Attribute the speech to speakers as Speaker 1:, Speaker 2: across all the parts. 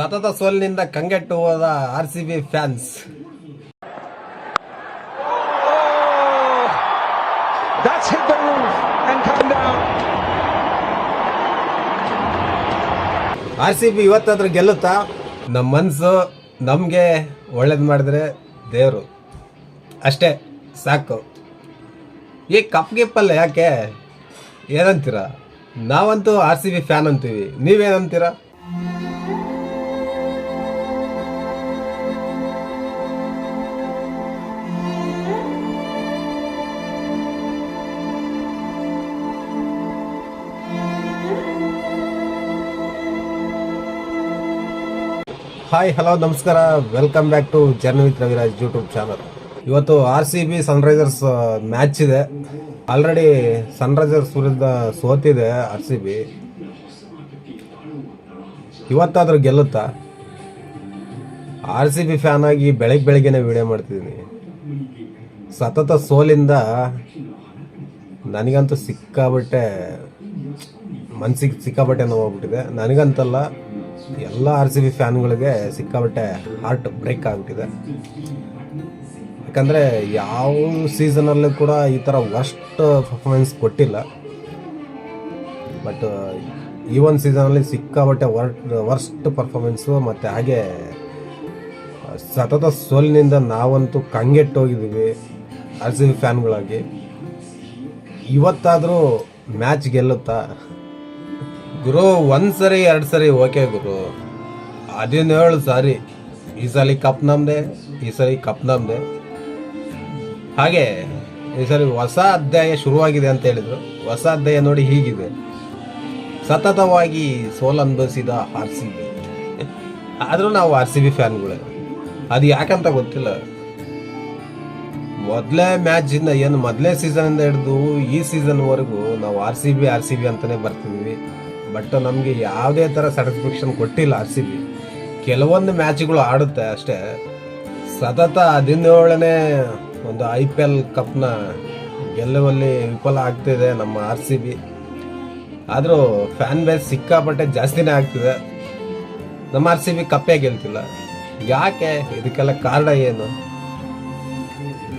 Speaker 1: ಸತತ ಸೋಲಿನಿಂದ ಕಂಗೆಟ್ಟು ಹೋದ R C B fans. R C B ಇವತ್ತಾದ್ರೂ ಗೆಲ್ಲುತ್ತಾ? ನಮ್ಮ ಮನಸ್ಸು ನಮಗೆ ಒಳ್ಳೇದು ಮಾಡಿದ್ರೆ ದೇವರು. ಅಷ್ಟೇ ಸಾಕು. ಈ ಕಪ್ ಗಿಪ್ಪಲ್ಲ ಯಾಕೆ? ಏನಂತೀರ? ನಾವಂತೂ ಆರ್ ಸಿ ಬಿ ಫ್ಯಾನ್ ಅಂತೀವಿ. ನೀವೇನಂತೀರಾ? ಹಾಯ್ ಹಲೋ ನಮಸ್ಕಾರ. Welcome back to journey with Raviraj YouTube channel ಇವತ್ತು R C B Sunrisers match ಇದೆ. ಆಲ್ರೆಡಿ ಸನ್ರೈಸರ್ಸ್ ವಿರುದ್ಧ ಸೋತಿದೆ ಆರ್ ಸಿ ಬಿ ಇವತ್ತಾದರೂ ಗೆಲ್ಲುತ್ತಾ? ಆರ್ ಸಿ ಬಿ ಫ್ಯಾನ್ ಆಗಿ ಬೆಳಗ್ಗೆ ಬೆಳಗ್ಗೆನೆ ವಿಡಿಯೋ ಮಾಡ್ತಿದ್ದೀನಿ. ಸತತ ಸೋಲಿಂದ ನನಗಂತೂ ಸಿಕ್ಕಾಬಟ್ಟೆ ಮನ್ಸಿಗೆ ಸಿಕ್ಕಾಬಟ್ಟೆ ನೋವಾಗ್ಬಿಟ್ಟಿದೆ ನನಗಂತಲ್ಲ ಎಲ್ಲ ಆರ್ ಸಿ ಬಿ ಫ್ಯಾನ್ಗಳಿಗೆ ಸಿಕ್ಕಾಬಟ್ಟೆ ಹಾರ್ಟ್ ಬ್ರೇಕ್ ಆಗಿಬಿಟ್ಟಿದೆ. ಯಾಕಂದರೆ ಯಾವ ಸೀಸನಲ್ಲೂ ಕೂಡ ಈ ಥರ ವರ್ಸ್ಟ್ ಪರ್ಫಾರ್ಮೆನ್ಸ್ ಕೊಟ್ಟಿಲ್ಲ. ಬಟ್ ಈ ಒಂದು ಸೀಸನಲ್ಲಿ ಸಿಕ್ಕಾಬಟ್ಟೆ ವರ್ ವರ್ಸ್ಟ್ ಪರ್ಫಾರ್ಮೆನ್ಸು ಮತ್ತು ಹಾಗೆ, ಸತತ ಸೋಲಿನಿಂದ ನಾವಂತೂ ಕಂಗೆಟ್ಟೋಗಿದ್ದೀವಿ ಆರ್ ಸಿ ಬಿ ಫ್ಯಾನ್ಗಳಾಗಿ. ಇವತ್ತಾದರೂ ಮ್ಯಾಚ್ ಗೆಲ್ಲುತ್ತಾ? ಗುರು, ಒಂದು ಸರಿ, ಎರಡು ಸರಿ, ಓಕೆ ಗುರು. ಹದಿನೇಳು ಸಾರಿ. ಈ ಸಲ ಕಪ್ ನಮ್ದೆ, ಈ ಸರಿ ಕಪ್ ನಮ್ದೆ. ಹಾಗೆ, ಈ ಸರಿ ಹೊಸ ಅಧ್ಯಾಯ ಶುರುವಾಗಿದೆ ಅಂತ ಹೇಳಿದ್ರು. ಹೊಸ ಅಧ್ಯಾಯ ನೋಡಿ ಹೀಗಿದೆ. ಸತತವಾಗಿ ಸೋಲ್ ಅನುಭವಿಸಿದ ಆರ್ ಸಿ ಬಿ. ಆದರೂ ನಾವು ಆರ್ ಸಿ ಬಿ ಫ್ಯಾನ್ಗಳೇ. ಅದು ಯಾಕಂತ ಗೊತ್ತಿಲ್ಲ. ಮೊದಲೇ ಮ್ಯಾಚಿಂದ ಏನು ಮೊದಲೇ ಸೀಸನಿಂದ ಹಿಡಿದು ಈ ಸೀಸನ್ವರೆಗೂ ನಾವು R C B, R C B ಅಂತಲೇ ಬರ್ತಿದ್ವಿ. ಬಟ್ ನಮಗೆ ಯಾವುದೇ ಥರ ಸರ್ಟಿಫಿಕೇಶನ್ ಕೊಟ್ಟಿಲ್ಲ ಆರ್ ಸಿ ಬಿ ಕೆಲವೊಂದು ಮ್ಯಾಚ್ಗಳು ಆಡುತ್ತೆ ಅಷ್ಟೇ. ಸತತ ಹದಿನೇಳನೇ ಒಂದು ಐ ಪಿ ಎಲ್ ಕಪ್ನ ಗೆಲ್ಲುವಲ್ಲಿ ವಿಫಲ ಆಗ್ತಿದೆ ನಮ್ಮ ಆರ್ ಸಿ ಬಿ ಆದರೂ ಫ್ಯಾನ್ ಬೇಸ್ ಸಿಕ್ಕಾಪಟ್ಟೆ ಜಾಸ್ತಿನೇ ಆಗ್ತಿದೆ. ನಮ್ಮ ಆರ್ ಸಿ ಬಿ ಕಪ್ಪೇ ಗೆಲ್ತಿಲ್ಲ? ಯಾಕೆ? ಇದಕ್ಕೆಲ್ಲ ಕಾರಣ ಏನು?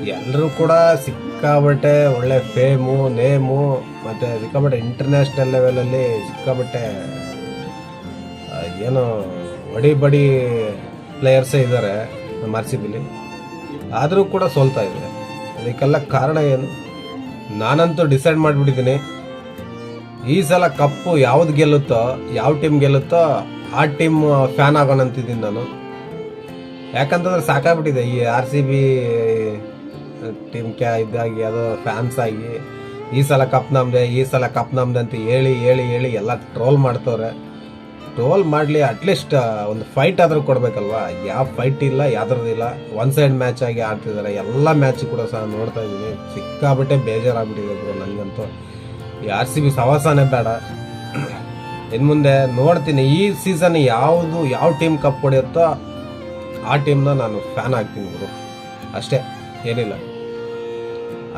Speaker 1: ಎಲ್ಲರೂ ಕೂಡ ಸಿಕ್ಕಾಬಟ್ಟೆ ಒಳ್ಳೆ ಫೇಮು, ನೇಮು, ಮತ್ತು ಸಿಕ್ಕಾಬಟ್ಟೆ ಇಂಟರ್ನ್ಯಾಷನಲ್ ಲೆವೆಲಲ್ಲಿ ಸಿಕ್ಕಾಬಟ್ಟೆ ಏನು ಬಡಿ ಬಡಿ ಪ್ಲೇಯರ್ಸೇ ಇದ್ದಾರೆ ನಮ್ಮ ಆರ್ ಸಿ ಬಿಲಿ. ಆದರೂ ಕೂಡ ಸೋಲ್ತಾ ಇದೆ ಅದಕ್ಕೆಲ್ಲ ಕಾರಣ ಏನು? ನಾನಂತೂ ಡಿಸೈಡ್ ಮಾಡಿಬಿಟ್ಟಿದ್ದೀನಿ. ಈ ಸಲ ಕಪ್ಪು ಯಾವ್ದು ಗೆಲ್ಲುತ್ತೋ, ಯಾವ ಟೀಮ್ ಗೆಲ್ಲುತ್ತೋ, ಆ ಟೀಮ್ ಫ್ಯಾನ್ ಆಗೋಣ ಅಂತಿದ್ದೀನಿ ನಾನು. ಯಾಕಂತಂದ್ರೆ ಸಾಕಾಗ್ಬಿಟ್ಟಿದೆ ಈ ಆರ್ ಸಿ ಬಿ ಟೀಮ್ ಕ್ಯಾ ಇದಾಗಿ ಅದು ಫ್ಯಾನ್ಸ್ ಆಗಿ, ಈ ಸಲ ಕಪ್ ನಮ್ದೆ, ಈ ಸಲ ಕಪ್ ನಮ್ದೆ ಅಂತ ಹೇಳಿ ಹೇಳಿ ಹೇಳಿ ಎಲ್ಲ ಟ್ರೋಲ್ ಮಾಡ್ತವ್ರೆ. ಟ್ರೋಲ್ ಮಾಡಲಿ ಅಟ್ಲೀಸ್ಟ್ ಒಂದು ಫೈಟ್ ಆದರೂ ಕೊಡಬೇಕಲ್ವಾ? ಯಾವ ಫೈಟ್ ಇಲ್ಲ, ಯಾವ್ದ್ರದ್ದು ಇಲ್ಲ. ಒನ್ ಸೈಡ್ ಮ್ಯಾಚ್ ಆಗಿ ಆಡ್ತಿದ್ದಾರೆ ಎಲ್ಲ ಮ್ಯಾಚ್ ಕೂಡ ಸಹ ನೋಡ್ತಾ ಇದ್ದೀನಿ. ಸಿಕ್ಕಾಬಿಟ್ಟೆ ಬೇಜಾರಾಗ್ಬಿಟ್ಟಿದೆ ನನಗಂತೂ ಆರ್ ಸಿ ಬಿ ಸವಾಸನೇ ಬೇಡ. ಇನ್ನು ಮುಂದೆ ನೋಡ್ತೀನಿ, ಈ ಸೀಸನ್ ಯಾವುದು, ಯಾವ ಟೀಮ್ ಕಪ್ ಹೊಡೆಯುತ್ತೋ ಆ ಟೀಮ್ನ ನಾನು ಫ್ಯಾನ್ ಆಗ್ತೀನಿ ಗುರು ಅಷ್ಟೇ, ಏನಿಲ್ಲ.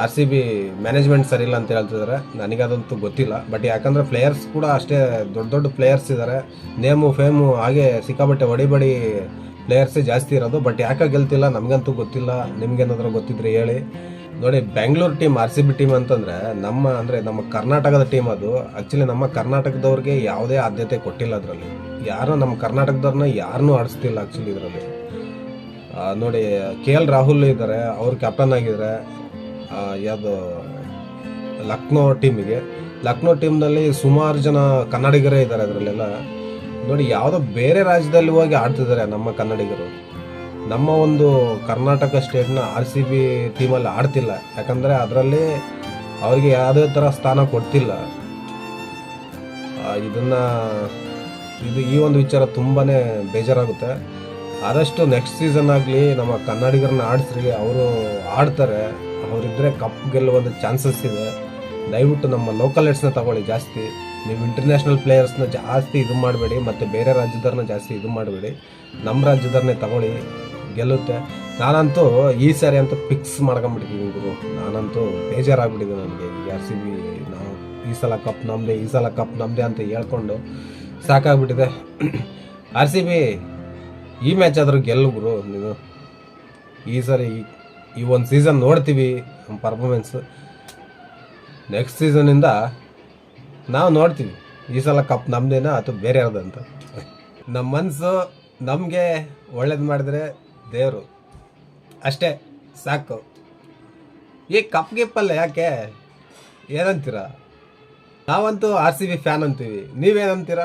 Speaker 1: ಆರ್ ಸಿ ಬಿ ಮ್ಯಾನೇಜ್ಮೆಂಟ್ ಸರಿಯಿಲ್ಲ ಅಂತ ಹೇಳ್ತಿದ್ದಾರೆ ನನಗದಂತೂ ಗೊತ್ತಿಲ್ಲ. ಬಟ್ ಯಾಕಂದರೆ ಪ್ಲೇಯರ್ಸ್ ಕೂಡ ಅಷ್ಟೇ ದೊಡ್ಡ ದೊಡ್ಡ ಪ್ಲೇಯರ್ಸ್ ಇದ್ದಾರೆ ನೇಮು ಫೇಮು ಹಾಗೆ ಸಿಕ್ಕಾಬಟ್ಟೆ ಬಡಿ ಪ್ಲೇಯರ್ಸೇ ಜಾಸ್ತಿ ಇರೋದು. ಬಟ್ ಯಾಕೆ ಗೆಲ್ತಿಲ್ಲ? ನಮಗಂತೂ ಗೊತ್ತಿಲ್ಲ. ನಿಮ್ಗೇನಾದ್ರೂ ಗೊತ್ತಿದ್ರೆ ಹೇಳಿ. ನೋಡಿ Bengaluru team R C B team ಅಂತಂದರೆ ನಮ್ಮ ಅಂದರೆ ನಮ್ಮ ಕರ್ನಾಟಕದ ಟೀಮ್ ಅದು. ಆ್ಯಕ್ಚುಲಿ ನಮ್ಮ ಕರ್ನಾಟಕದವ್ರಿಗೆ ಯಾವುದೇ ಆದ್ಯತೆ ಕೊಟ್ಟಿಲ್ಲ ಅದರಲ್ಲಿ. ಯಾರು ನಮ್ಮ ಕರ್ನಾಟಕದವ್ರನ್ನ ಯಾರನ್ನೂ ಆಡಿಸ್ತಿಲ್ಲ ಆ್ಯಕ್ಚುಲಿ ಇದರಲ್ಲಿ. ನೋಡಿ, ಕೆ ಎಲ್ ರಾಹುಲ್ ಇದ್ದಾರೆ ಅವ್ರು ಕ್ಯಾಪ್ಟನ್ ಆಗಿದ್ದಾರೆ ಯಾವುದು, ಲಕ್ನೋ ಟೀಮಿಗೆ. ಲಕ್ನೋ ಟೀಮ್ನಲ್ಲಿ ಸುಮಾರು ಜನ ಕನ್ನಡಿಗರೇ ಇದ್ದಾರೆ ಅದರಲ್ಲೆಲ್ಲ. ನೋಡಿ, ಯಾವುದೋ ಬೇರೆ ರಾಜ್ಯದಲ್ಲಿ ಹೋಗಿ ಆಡ್ತಿದ್ದಾರೆ ನಮ್ಮ ಕನ್ನಡಿಗರು. ನಮ್ಮ ಒಂದು ಕರ್ನಾಟಕ ಸ್ಟೇಟ್ನ ಆರ್ ಸಿ ಬಿ ಟೀಮಲ್ಲಿ ಆಡ್ತಿಲ್ಲ. ಯಾಕಂದರೆ ಅದರಲ್ಲಿ ಅವರಿಗೆ ಯಾವುದೇ ಥರ ಸ್ಥಾನ ಕೊಡ್ತಿಲ್ಲ. ಇದನ್ನು, ಇದು ಈ ಒಂದು ವಿಚಾರ ತುಂಬಾ ಬೇಜಾರಾಗುತ್ತೆ. ಆದಷ್ಟು ನೆಕ್ಸ್ಟ್ ಸೀಸನ್ ಆಗಲಿ ನಮ್ಮ ಕನ್ನಡಿಗರನ್ನ ಆಡಿಸ್ರಿ, ಅವರು ಆಡ್ತಾರೆ. ಅವರಿದ್ದರೆ ಕಪ್ ಗೆಲ್ಲುವಂಥ ಚಾನ್ಸಸ್ ಇದೆ. ದಯವಿಟ್ಟು ನಮ್ಮ ಲೋಕಲ್ನ ತಗೊಳ್ಳಿ ಜಾಸ್ತಿ. ನೀವು ಇಂಟರ್ನ್ಯಾಷನಲ್ ಪ್ಲೇಯರ್ಸ್ನ ಜಾಸ್ತಿ ಇದು ಮಾಡಬೇಡಿ, ಮತ್ತು ಬೇರೆ ರಾಜ್ಯದವ್ರನ್ನ ಜಾಸ್ತಿ ಇದು ಮಾಡಬೇಡಿ. ನಮ್ಮ ರಾಜ್ಯದವ್ರನ್ನೇ ತಗೊಳ್ಳಿ. ಗೆಲ್ಲುತ್ತೆ. ನಾನಂತೂ ಈ ಸಾರಿ ಅಂತೂ ಫಿಕ್ಸ್ ಮಾಡ್ಕೊಂಬಿಟ್ಟಿದ್ದೀನಿ ಗುರು. ನಾನಂತೂ ಬೇಜಾರಾಗ್ಬಿಟ್ಟಿದೆ ನನಗೆ. ಆರ್ ಸಿ ಬಿ ನಾವು ಈ ಸಲ ಕಪ್ ನಮ್ಮದೇ ಈ ಸಲ ಕಪ್ ನಮ್ಮದೇ ಅಂತ ಹೇಳ್ಕೊಂಡು ಸಾಕಾಗ್ಬಿಟ್ಟಿದೆ. ಆರ್ ಸಿ ಬಿ ಈ ಮ್ಯಾಚ್ ಆದರೂ ಗೆಲ್ಲು ಗುರು ನೀನು. ಈ ಸರಿ ಈ- ಒಂದು ಸೀಸನ್ ನೋಡ್ತೀವಿ ನಮ್ಮ ಪರ್ಫಾರ್ಮೆನ್ಸ್ ನೆಕ್ಸ್ಟ್ ಸೀಸನಿಂದ ನಾವು ನೋಡ್ತೀವಿ. ಈ ಸಲ ಕಪ್ ನಮ್ಮದೇನ ಅಥವಾ ಬೇರೆ ಅಂತ. ನಮ್ಮ ಮನಸ್ಸು ನಮಗೆ ಒಳ್ಳೇದು ಮಾಡಿದ್ರೆ ದೇವರು. ಅಷ್ಟೇ, ಸಾಕು. ಈ ಕಪ್ ಗಿಪ್ಪಲ್ಲ ಯಾಕೆ? ಏನಂತೀರ? ನಾವಂತೂ ಆರ್ ಸಿ ಬಿ ಫ್ಯಾನ್ ಅಂತೀವಿ. ನೀವೇನಂತೀರ?